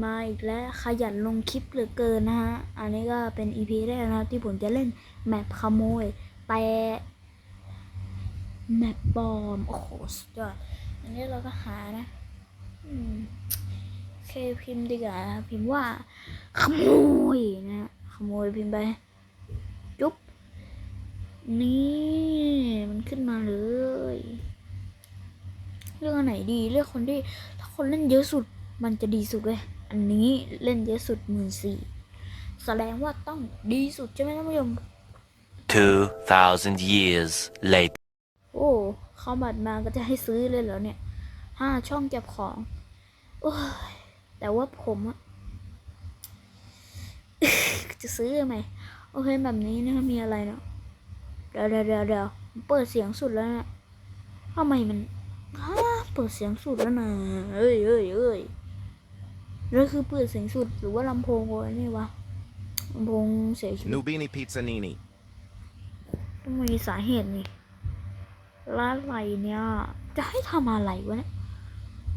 มาอีกแล้วขยันลงคลิปเหลือเกินนะฮะ อันนี้ก็เป็น EP แรกนะครับที่ผมจะเล่นแมปขโมย แต่แมปปอม โอ้โห สุดยอด อันนี้เราก็หานะอืมโอเคพิมพ์ดีกว่านะพิมพ์ว่า ขโมยนะ ขโมยพิมพ์ไป จุ๊บ นี่มันขึ้นมาเลยเรื่องไหนดี เลือกคนที่ถ้าคนเล่นเยอะสุดมันจะดีสุดเลย อันนี้เล่นเยอะสุดหมื่นสี่แสดงว่าต้องดีสุดใช่ไหมท่านผู้ชม2,000 years later. โอ้เข้าบัตรมาก็จะให้ซื้อเลยเหรอเนี่ยห้าช่องเก็บของ โอ้ย แต่ว่าผมอะจะซื้อไหมโอเคแบบนี้นะมีอะไรเนาะเดี๋ยวเดี๋ยวเดี๋ยวเดี๋ยวเปิดเสียงสุดแล้วนะทำไมมันฮะเปิดเสียงสุดแล้วนะเอ้ยเอ้ยเอ้ย แล้วคือเปิดเสียงสุดหรือว่าลำโพงวะนี่วะลำโพงเสียง Nubini Pizzanini. ต้องมีสาเหตุนี่ร้านอะไรเนี่ย จะให้ทำอะไรวะเนี่ย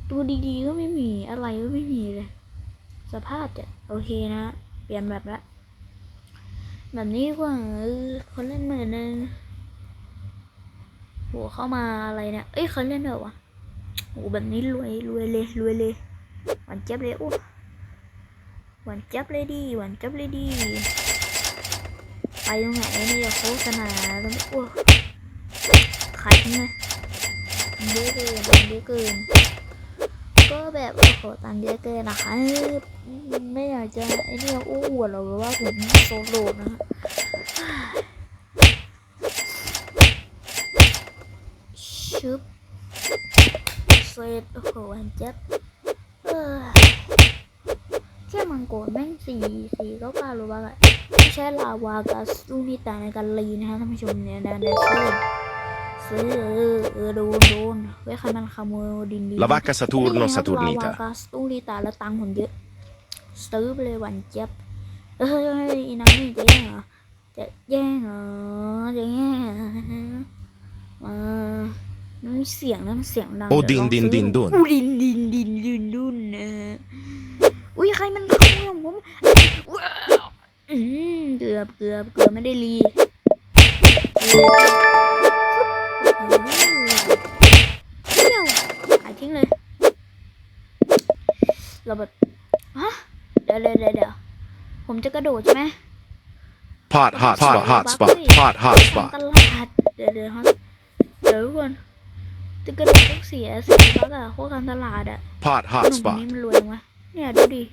ตัวดีๆก็ไม่มีอะไรก็ไม่มีเลย สภาพจะโอเคนะ เปลี่ยนแบบละแบบนี้กว่าเออคนเล่นหมื่นนึงโหเข้ามาอะไรเนี่ย เอ้ยเขาเล่นเหรอวะโหแบบนี้รวยรวยเลยรวยเลย หวานเจ็บเลยอู้หวานเจ็บเลยดีหวานเจ็บเลยดี ไปตรงไหนเนี่ยโฆษณาตรงนี้โอ้ขายทิ้งเยอะเกินเยอะเกินก็แบบโอ้โหตังเยอะเกินนะคะไม่อยากจะไอ้เนี่ยอู้อวดหรอกว่าผมโซโลนะฮะชึบเสร็จโอ้โหวันเจ็บ เออแค่มังกรแม่งสี่สี่เก้าเก้าหรือว่าอะไรไม่ใช่ลาวากับลูกนิตาในการลีนะฮะท่านผู้ชมเนี่ยนะเดซื้อซื้อเออเออโดนโดนไว้ใครมันขโมยดินดี La vacca Saturno ลาวา Saturnita. กับลูกนิตาแล้วตังค์ผมเยอะซื้อไปเลยหวันเจ็บเอ้ยอีน้ำนี่จะแย่งเหรอจะแย่งเหรอจะแย่งเหรออ่ามันมีเสียงนะมันเสียงดังโอ้เยวลองดินดินซื้อดินดุนอู้ดินดินดินดินดุนนะอุ้ยใครมันขโมยของผมว้าว อืม เกือบเกือบเกือบไม่ได้รีเกือบเที่ยวหายทิ้งเลย เราแบบฮะเดี๋ยวเดี๋ยวเดี๋ยวเดี๋ยวผมจะกระโดดใช่ไหม Pot hot spot, hot spot, pot hot ต spot. ลาดเดี๋ยวเดี๋ยวฮะเดี๋ยวทุกคนจะกระโดดต้องเสียเสียบักอะพวกการตลาดอะ Pot ห hot นุ่มคน spot. นี้มันรวยจังวะเนี่ยดูดิ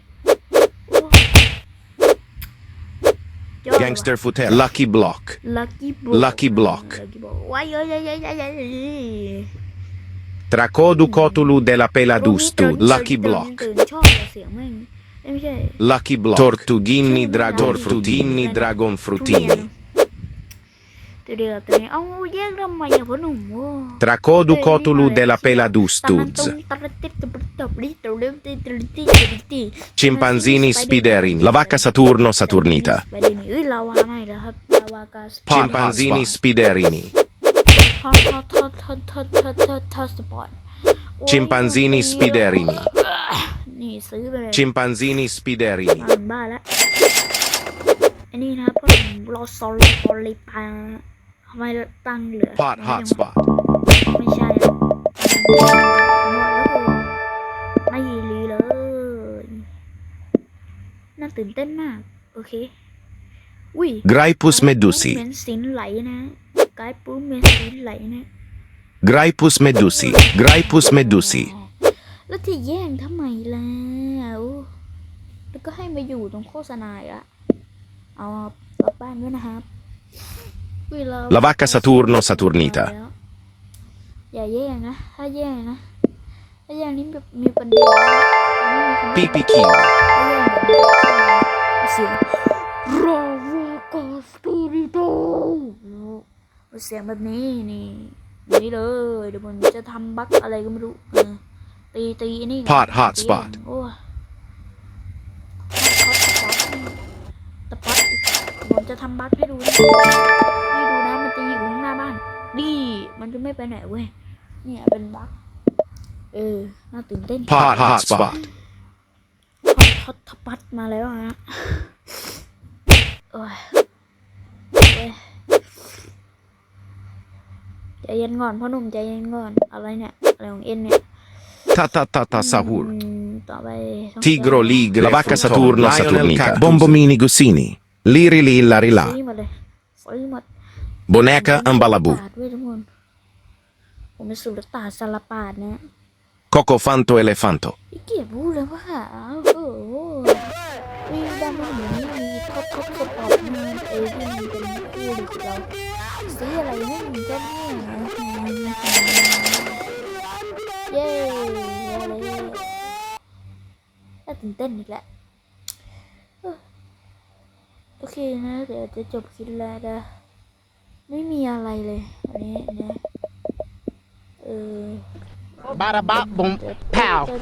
Gangster Footer. Lucky Block. Lucky Block. Lucky Block. Tracodu Cotulu della Peladustu. Lucky Block. Lucky Block. Tortughini Dragon Frutini. Dragon Fruttini. Tra Kodu Cotulu della Peladustuz. Cimpanzini Spiderin. La vacca Saturno Saturnita. Cimpanzini Spiderini. Cimpanzini Spiderini. Cimpanzini Spiderini. บ้านบ้านแล้วอันนี้นะครับผมรอซอลโอลิปังทำไมตั้งเหลือ Pot hot spot. ไม่ใช่อะหมดแล้วกูไม่รีเลย น่าตื่นเต้นมาก โอเค อุ้ย Graipus medusi. เหมือนสินไหลนะกายปุ๊บเหมือนสินไหลนะ Graipus medusi. Graipus medusi. แล้วจะแย่งทำไมล่ะอู้แล้วก็ให้มาอยู่ตรงโฆษณาอีกอะเอากลับบ้านด้วยนะครับอุ๊ยเรา La vacca Saturno Saturnita. อย่าแย่งนะ ถ้าแย่งนะ ถ้าแย่งนี่แบบมีปัญหาไม่มีคน Pipi King. ถ้าแย่งแบบนี้เสียงราวากาสตูริโตเสียงแบบนี้นี่นี่เลยเดี๋ยวผมจะทำบั๊กอะไรก็ไม่รู้เออตีตีอันนี่ Pot hot ตี spot โอ้ยฮอตสปอตสปอตอีกผมจะทำบั๊กให้ดูนะ ดีมันจะไม่ไปไหนเว้ย เนี่ยเป็นบั๊กเออ น่าตื่นเต้น Pot hot spot. ฮทศปัตมาแล้วฮะโอ้ยโอ้ยใจเย็นก่อนพ่อหนุ่มใจเย็นก่อน อะไรเนี่ย อะไรของเอ็นเนี่ย Ta ta ta ta sahur. อืมต่อไปต้อง Tigro ligre. La vacca Saturno Lionel Saturnica. Cactus. Bombomini Gussini. Liri li lari Boneca Ambalabu. ปาดด้วยทุกคน ผมเป็นสุลต่านซาลาปาดนะ Coco Fanto Elefanto. พี่เกียรติพูดเลยว่าโอ้โหมีดำมันเหมือนมีท็อปท็อปสปอร์ตมาเอที่มันเป็นคู่ดีของเราซื้ออะไรให้มึงก็ไม่นะเย้อะไรน่าตื่นเต้นอีกแล้วเออโอเคนะ เดี๋ยวจะจบคลิปแล้วนะ ไม่มีอะไรเลยอันนี้นะเออ Bada bop boom จะ pow. จะ